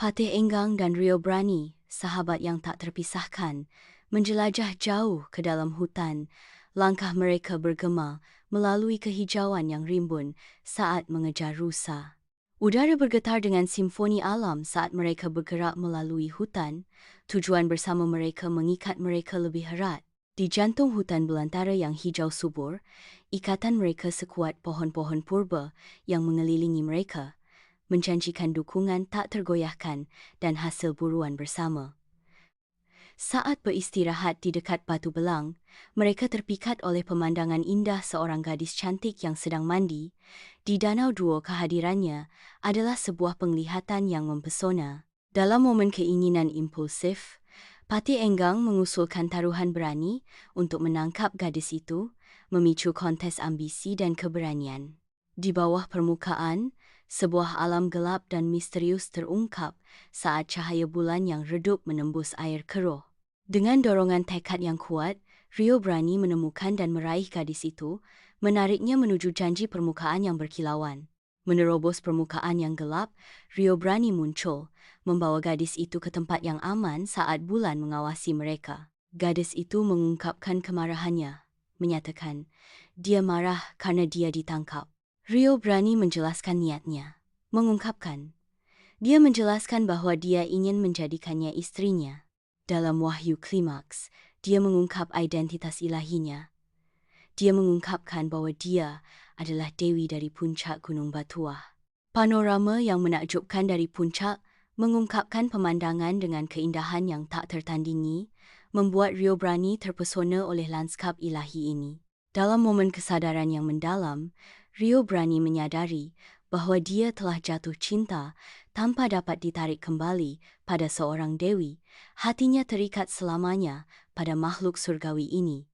Patih Enggang dan Rio Brani, sahabat yang tak terpisahkan, menjelajah jauh ke dalam hutan. Langkah mereka bergema melalui kehijauan yang rimbun saat mengejar rusa. Udara bergetar dengan simfoni alam saat mereka bergerak melalui hutan. Tujuan bersama mereka mengikat mereka lebih erat. Di jantung hutan belantara yang hijau subur, ikatan mereka sekuat pohon-pohon purba yang mengelilingi mereka menjanjikan dukungan tak tergoyahkan dan hasil buruan bersama. Saat beristirahat di dekat batu belang, mereka terpikat oleh pemandangan indah seorang gadis cantik yang sedang mandi. Di Danau Duo kehadirannya adalah sebuah penglihatan yang mempesona. Dalam momen keinginan impulsif, Pati Enggang mengusulkan taruhan berani untuk menangkap gadis itu, memicu kontes ambisi dan keberanian. Di bawah permukaan, sebuah alam gelap dan misterius terungkap saat cahaya bulan yang redup menembus air keruh. Dengan dorongan tekad yang kuat, Rio berani menemukan dan meraih gadis itu, menariknya menuju janji permukaan yang berkilauan. Menerobos permukaan yang gelap, Rio berani muncul, membawa gadis itu ke tempat yang aman saat bulan mengawasi mereka. Gadis itu mengungkapkan kemarahannya, menyatakan dia marah karena dia ditangkap. Rio berani menjelaskan niatnya. Mengungkapkan, dia menjelaskan bahwa dia ingin menjadikannya istrinya. Dalam wahyu klimaks, dia mengungkap identitas ilahinya. Dia mengungkapkan bahwa dia adalah Dewi dari puncak Gunung Batuah. Panorama yang menakjubkan dari puncak mengungkapkan pemandangan dengan keindahan yang tak tertandingi, membuat Rio berani terpesona oleh lanskap ilahi ini. Dalam momen kesadaran yang mendalam, Rio berani menyadari bahawa dia telah jatuh cinta tanpa dapat ditarik kembali pada seorang dewi. Hatinya terikat selamanya pada makhluk surgawi ini